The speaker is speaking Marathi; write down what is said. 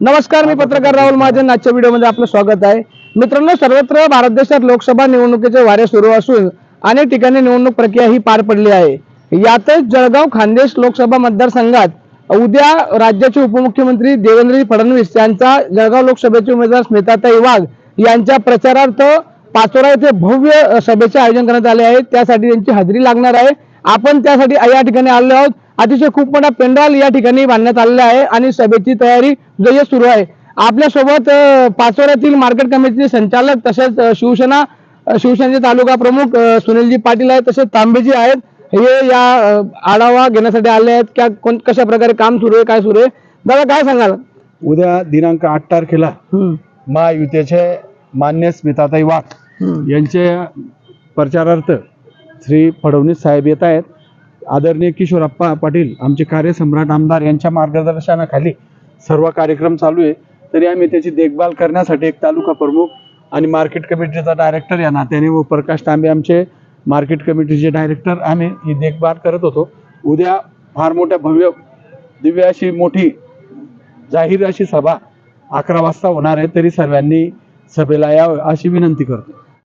नमस्कार मी पत्रकार राहुल महाजन. आजच्या व्हिडिओमध्ये आपलं स्वागत आहे. मित्रांनो सर्वत्र भारत देशात लोकसभा निवडणुकीचे वारे सुरू असून अनेक ठिकाणी निवडणूक प्रक्रिया ही पार पडली आहे. यातच जळगाव खानदेश लोकसभा मतदारसंघात उद्या राज्याचे उपमुख्यमंत्री देवेंद्र फडणवीस यांचा जळगाव लोकसभेचे उमेदवार स्मिताताई वाघ यांच्या प्रचारार्थ पाचोरा येथे भव्य सभेचे आयोजन करण्यात आले आहे. त्यासाठी त्यांची हजेरी लागणार आहे. आपण त्यासाठी या ठिकाणी आलो आहोत. अतिशय खूप मोठा पेंडॉल या ठिकाणी बांधण्यात आलेला आहे आणि सभेची तयारी जय सुरू आहे. आपल्यासोबत पाचोऱ्यातील मार्केट कमिटीचे संचालक तसेच शिवसेना शिवसेनेचे तालुका प्रमुख सुनीलजी पाटील आहेत तसेच तांबेजी आहेत. हे या आढावा घेण्यासाठी आले आहेत. क्या कोण कशा प्रकारे काम सुरू आहे काय सुरू आहे? दादा काय सांगाल? उद्या दिनांक आठ तारखेला महायुतीचे मान्य स्मिताताई वाघ. यांचे प्रचारार्थ श्री फडणवीस साहेब येत आहेत. आदरणीय किशोरप्पा पाटील आमचे कार्यसम्राट आमदार यांच्या मार्गदर्शनाखाली सर्व कार्यक्रम चालू आहे. तरी आम्ही त्याची देखभाल करण्यासाठी एक तालुका प्रमुख आणि मार्केट कमिटीचा डायरेक्टर या नात्याने व प्रकाश तांबे आमचे मार्केट कमिटीचे डायरेक्टर आम्ही ही देखभाल करत होतो. उद्या फार मोठ्या भव्य दिव्य अशी मोठी जाहीर अशी सभा अकरा वाजता होणार आहे. तरी सर्वांनी सभेला यावं अशी विनंती करतो.